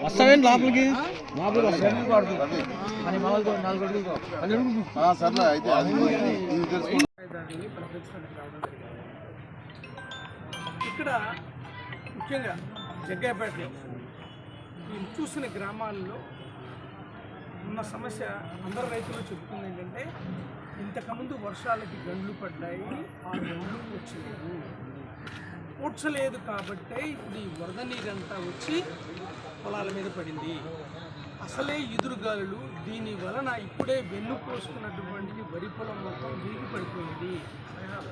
వస్తావేంటి లోపలికి? ఇక్కడ ముఖ్యంగా జగ్గాపేటలో ఈ చూసిన గ్రామాల్లో ఉన్న సమస్య అందరు రైతులు చెప్తుంది ఏంటంటే ఇంతకుముందు వర్షాలకి గండ్లు పడ్డాయి ఆ గండ్లు వచ్చలేదు పూడ్చలేదు కాబట్టే ఇప్పుడు ఈ వరద నీరంతా వచ్చి పొలాల మీద పడింది. అసలే ఎదురుగాలులు దీని వలన ఇప్పుడే వెన్ను పోసుకున్నటువంటి వరి పొలం మొత్తం వీగి పడిపోయింది.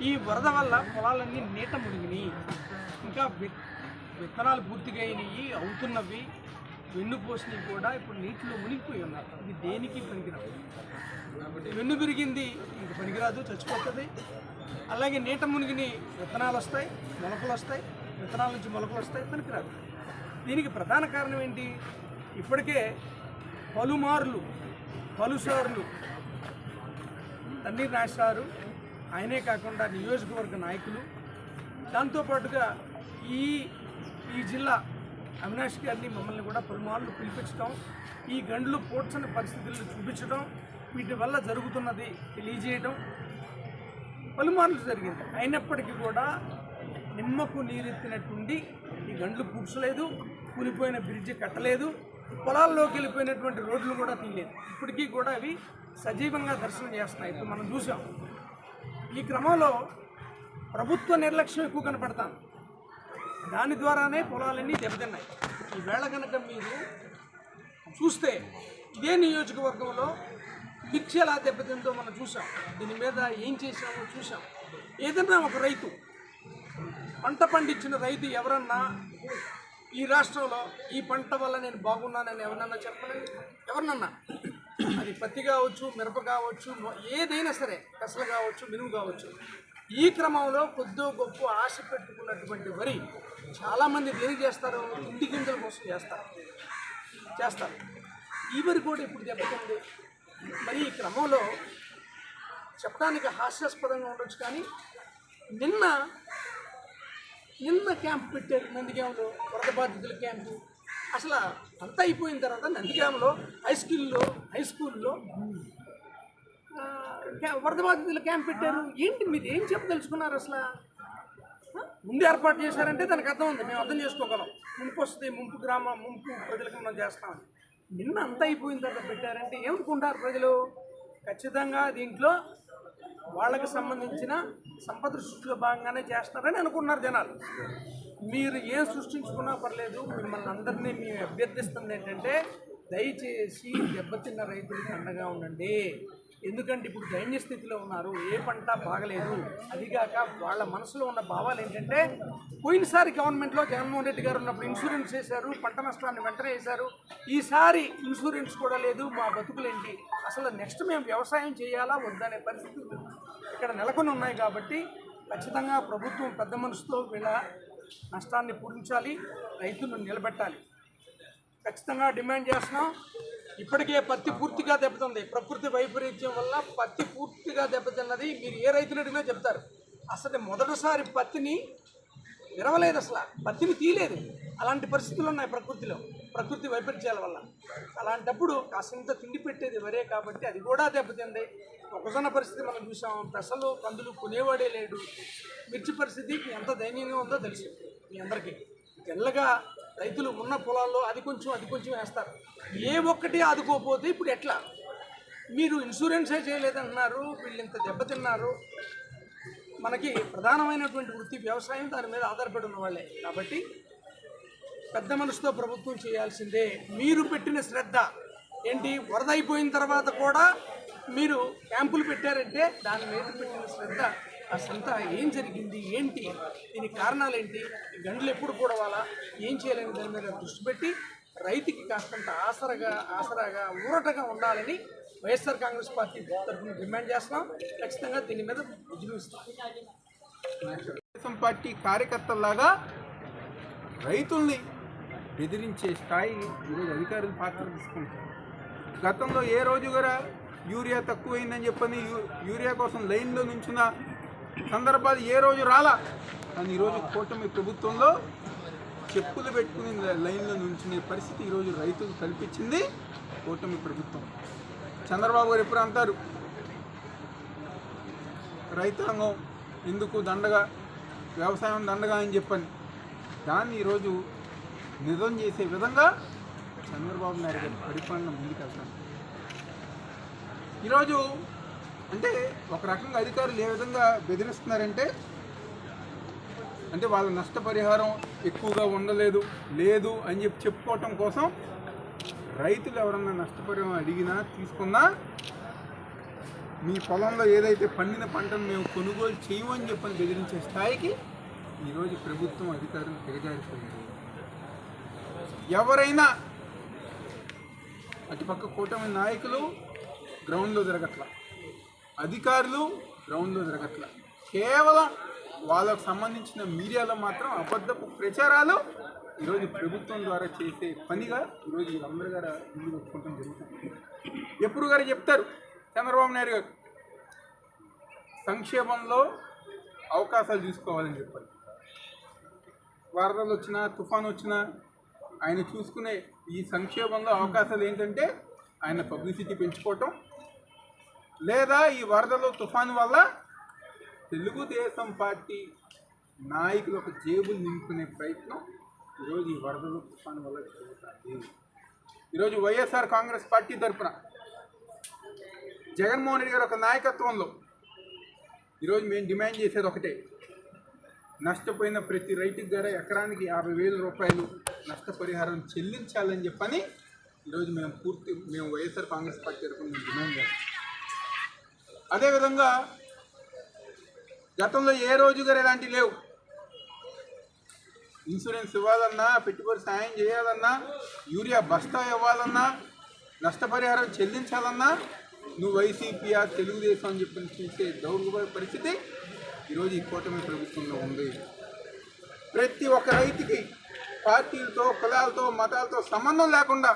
ఈ వరద వల్ల పొలాలన్నీ నీట మునిగినాయి. ఇంకా విత్- విత్తనాలు పూర్తిగా అయినవి అవుతున్నవి. వెన్ను పోసినవి కూడా ఇప్పుడు నీటిలో మునిగిపోయి ఉన్నాయి. ఇది దేనికి పనికిరాదు వెన్ను పెరిగింది ఇంక పనికిరాదు చచ్చిపోతుంది. అలాగే నీట మునిగిని విత్తనాలు వస్తాయి మొలకలు వస్తాయి విత్తనాల నుంచి మొలకలు వస్తాయి పనికిరాదు. దీనికి ప్రధాన కారణం ఏంటి? ఇప్పటికే పలుమార్లు పలుసార్లు తన్నీర్ నాశారు. ఆయనే కాకుండా నియోజకవర్గ నాయకులు. దాంతోపాటుగా ఈ ఈ జిల్లా అవినాష్ గారిని మమ్మల్ని కూడా పలుమార్లు పిలిపించడం ఈ గండ్లు పోడ్చని పరిస్థితులను చూపించడం వీటి వల్ల జరుగుతున్నది తెలియజేయడం పలుమార్లు జరిగింది. అయినప్పటికీ కూడా నిమ్మకు నీరెత్తినట్టుండి ఈ గండ్లు పూడ్చలేదు కూలిపోయిన బ్రిడ్జి కట్టలేదు పొలాల్లోకి వెళ్ళిపోయినటువంటి రోడ్లు కూడా తీయలేదు. ఇప్పటికీ కూడా అవి సజీవంగా దర్శనం చేస్తున్నాయి. ఇప్పుడు మనం చూసాం. ఈ క్రమంలో ప్రభుత్వ నిర్లక్ష్యం ఎక్కువ కనపడతాం దాని ద్వారానే పొలాలన్నీ దెబ్బతిన్నాయి. ఈవేళ కనుక మీరు చూస్తే ఇదే నియోజకవర్గంలో మిర్చి ఎలా దెబ్బతిందో మనం చూసాం దీని మీద ఏం చేసామో చూసాం ఏదన్నా ఒక రైతు పంట పండించిన రైతు ఎవరన్నా ఈ రాష్ట్రంలో ఈ పంట వల్ల నేను బాగున్నానని ఎవరన్నా చెప్పలేదు? ఎవరినన్నా? అది పత్తి కావచ్చు మిరప కావచ్చు ఏదైనా సరే పెసలు కావచ్చు మినుము కావచ్చు. ఈ క్రమంలో కొద్దో గొప్ప ఆశ పెట్టుకున్నటువంటి వరి చాలామంది దేని చేస్తారు? ఇంటి గింజల కోసం చేస్తారు. చేస్తారు. ఈ వరి కూడా ఇప్పుడు దెబ్బతింది. మరి ఈ క్రమంలో చెప్పడానికి హాస్యాస్పదంగా ఉండొచ్చు కానీ నిన్న నిన్న క్యాంప్ పెట్టారు నందిగామలో వరద బాధితుల క్యాంపు అసలు అంతా అయిపోయిన తర్వాత నందిగామలో హై స్కూల్లో హై స్కూల్లో వరద బాధితుల క్యాంప్ పెట్టారు. ఏంటి మీరు ఏం చెప్పదలుచుకున్నారు అసలు? ముందు ఏర్పాటు చేశారంటే దానికి అర్థం ఉంది. మేము అర్థం చేసుకోగలం. ముంపు వస్తుంది ముంపు గ్రామ ముంపు ప్రజలకు మనం చేస్తామని. నిన్న అంత అయిపోయిన తర్వాత పెట్టారంటే ఏమనుకుంటారు ప్రజలు? ఖచ్చితంగా దీంట్లో వాళ్ళకి సంబంధించిన సంపద సృష్టిలో భాగంగానే చేస్తున్నారని అనుకున్నారు జనాలు. మీరు ఏం సృష్టించుకున్నా పర్లేదు మిమ్మల్ని అందరినీ మేము అభ్యర్థిస్తుంది ఏంటంటే దయచేసి దెబ్బతిన్న రైతులకు అండగా ఉండండి. ఎందుకంటే ఇప్పుడు దైన్య స్థితిలో ఉన్నారు ఏ పంట బాగలేదు అదిగాక వాళ్ళ మనసులో ఉన్న భావాలు ఏంటంటే పోయినసారి గవర్నమెంట్లో జగన్మోహన్ రెడ్డి గారు ఉన్నప్పుడు ఇన్సూరెన్స్ చేశారు పంట నష్టాన్ని వెంటనే వేశారు. ఈసారి ఇన్సూరెన్స్ కూడా లేదు మా బతుకులేంటి? అసలు నెక్స్ట్ మేము వ్యవసాయం చేయాలా వద్దనే పరిస్థితులు ఇక్కడ నెలకొని ఉన్నాయి కాబట్టి ఖచ్చితంగా ప్రభుత్వం పెద్ద మనసుతో వీళ్ళ నష్టాన్ని పూరించాలి రైతులను నిలబెట్టాలి. ఖచ్చితంగా డిమాండ్ చేస్తున్నాం. ఇప్పటికే పత్తి పూర్తిగా దెబ్బతింది ప్రకృతి వైపరీత్యం వల్ల పత్తి పూర్తిగా దెబ్బతిన్నది. మీరు ఏ రైతులు అడిగినా చెప్తారు. అసలు మొదటిసారి పత్తిని విరవలేదు అసలు. పత్తిని తీయలేదు. అలాంటి పరిస్థితులు ఉన్నాయి ప్రకృతిలో. ప్రకృతి వైపరీత్యాల వల్ల. అలాంటప్పుడు కాసింత తిండి పెట్టేది వరే కాబట్టి అది కూడా దెబ్బతింది. మొక్కజొన్న పరిస్థితి మనం చూసాం. పెసలు కందులు కొనేవాడే లేడు. మిర్చి పరిస్థితి ఎంత దయనీయంగా ఉందో తెలుసు మీ అందరికీ. తెల్లగా రైతులు ఉన్న పొలాల్లో అది కొంచెం అది కొంచెం వేస్తారు. ఏ ఒక్కటి ఆదుకోపోతే ఇప్పుడు ఎట్లా? మీరు ఇన్సూరెన్సే చేయలేదంటున్నారు వీళ్ళు ఇంత దెబ్బతిన్నారు మనకి ప్రధానమైనటువంటి వృత్తి వ్యవసాయం దాని మీద ఆధారపడి ఉన్న వాళ్ళే. కాబట్టి పెద్ద మనసుతో ప్రభుత్వం చేయాల్సిందే మీరు పెట్టిన శ్రద్ధ. ఏంటి? వరద అయిపోయిన తర్వాత కూడా మీరు క్యాంపులు పెట్టారంటే దాని మీద పెట్టిన శ్రద్ధ. అసంతా ఏం జరిగింది ఏంటి? దీనికి కారణాలు ఏంటి గండ్లు గంటలు ఎప్పుడు కూడవాలా? ఏం చేయాలని దాని మీద దృష్టి పెట్టి రైతుకి కాస్తంత ఆసరగా ఆసరాగా ఊరటగా ఉండాలని వైఎస్ఆర్ కాంగ్రెస్ పార్టీ తరఫున డిమాండ్ చేస్తున్నాం. ఖచ్చితంగా దీని మీద విజృంభిస్తాం తెలుగుదేశం పార్టీ కార్యకర్తల్లాగా రైతుల్ని బెదిరించే స్థాయి ఈరోజు అధికారులు పాత్ర తీసుకుంటారు గతంలో ఏ రోజు కూడా యూరియా తక్కువైందని చెప్పని యూ- యూరియా కోసం లైన్లో నుంచిన సందర్భాలు ఏ రోజు రాలా? కానీ ఈరోజు కూటమి ప్రభుత్వంలో చెప్పులు పెట్టుకుని లైన్లో నుంచునే పరిస్థితి ఈరోజు రైతులు కల్పించింది కూటమి ప్రభుత్వం. చంద్రబాబు గారు ఎప్పుడు అంటారు? రైతాంగం ఎందుకు దండగా వ్యవసాయం దండగా అని చెప్పని. దాన్ని ఈరోజు నిజం చేసే విధంగా చంద్రబాబు నాయుడు గారి పరిపాలన ముందుకెళ్తాను ఈరోజు అంటే ఒక రకంగా అధికారులు ఏ విధంగా బెదిరిస్తున్నారంటే అంటే వాళ్ళ నష్టపరిహారం ఎక్కువగా ఉండలేదు లేదు అని చెప్పి చెప్పుకోవటం కోసం రైతులు ఎవరన్నా నష్టపరిహారం అడిగినా తీసుకున్నా మీ పొలంలో ఏదైతే పండిన పంటను మేము కొనుగోలు చేయమని చెప్పని బెదిరించే స్థాయికి ఈరోజు ప్రభుత్వం అధికారులు దిగజారిపోయింది ఎవరైనా అటుపక్క కూటమి నాయకులు గ్రౌండ్లో జరగట్లా. అధికారులు గ్రౌండ్లో తిరగట్ల కేవలం వాళ్ళకు సంబంధించిన మీడియాలో మాత్రం అబద్ధపు ప్రచారాలు ఈరోజు ప్రభుత్వం ద్వారా చేసే పనిగా ఈరోజు అందరి గారు ముందు పెట్టుకోవడం జరుగుతుంది. ఎప్పుడు గారు చెప్తారు? చంద్రబాబు నాయుడు గారు. సంక్షేమంలో అవకాశాలు చూసుకోవాలని చెప్పారు. వరదలు వచ్చినా తుఫాన్ వచ్చినా ఆయన చూసుకునే ఈ సంక్షేమంలో అవకాశాలు ఏంటంటే ఆయన పబ్లిసిటీ పెంచుకోవటం లేదా ఈ వరదలు తుఫాను వల్ల తెలుగుదేశం పార్టీ నాయకులకు జేబులు నింపుకునే ప్రయత్నం ఈరోజు ఈ వరదలు తుఫాను వల్ల జరుగుతుంది. ఈరోజు వైఎస్ఆర్ కాంగ్రెస్ పార్టీ తరఫున జగన్మోహన్ రెడ్డి గారి ఒక నాయకత్వంలో ఈరోజు మేము డిమాండ్ చేసేది ఒకటే. నష్టపోయిన ప్రతి రైతుకి ధర ఎకరానికి యాభై వేల రూపాయలు నష్టపరిహారం చెల్లించాలని చెప్పని ఈరోజు మేము పూర్తి మేము వైఎస్ఆర్ కాంగ్రెస్ పార్టీ తరఫున మేము డిమాండ్ చేస్తాం. అదేవిధంగా గతంలో ఏ రోజు గారు ఇలాంటివి లేవు? ఇన్సూరెన్స్ ఇవ్వాలన్నా పెట్టుబడి సాయం చేయాలన్నా యూరియా బస్తా ఇవ్వాలన్నా నష్టపరిహారం చెల్లించాలన్నా నువ్వు వైసీపీఆ తెలుగుదేశం అని చెప్పి చూసే దౌర్భాగ్య పరిస్థితి ఈరోజు ఈ కూటమి ప్రభుత్వంలో ఉంది. ప్రతి ఒక్క రైతుకి పార్టీలతో కులాలతో మతాలతో సంబంధం లేకుండా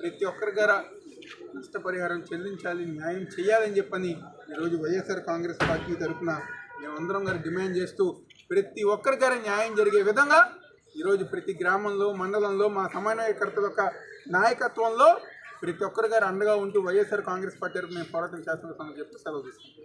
ప్రతి ఒక్కరి గారా నష్టపరిహారం చెల్లించాలి న్యాయం చేయాలని చెప్పని ఈరోజు వైఎస్ఆర్ కాంగ్రెస్ పార్టీ తరఫున మేమందరం గారు డిమాండ్ చేస్తూ ప్రతి ఒక్కరి న్యాయం జరిగే విధంగా ఈరోజు ప్రతి గ్రామంలో మండలంలో మా సమన్వయకర్తల యొక్క నాయకత్వంలో ప్రతి ఒక్కరి గారు అండగా ఉంటూ వైఎస్ఆర్ కాంగ్రెస్ పార్టీ మేము పోరాటం చేస్తున్న చెప్పి సెలవు తీసుకుంటాం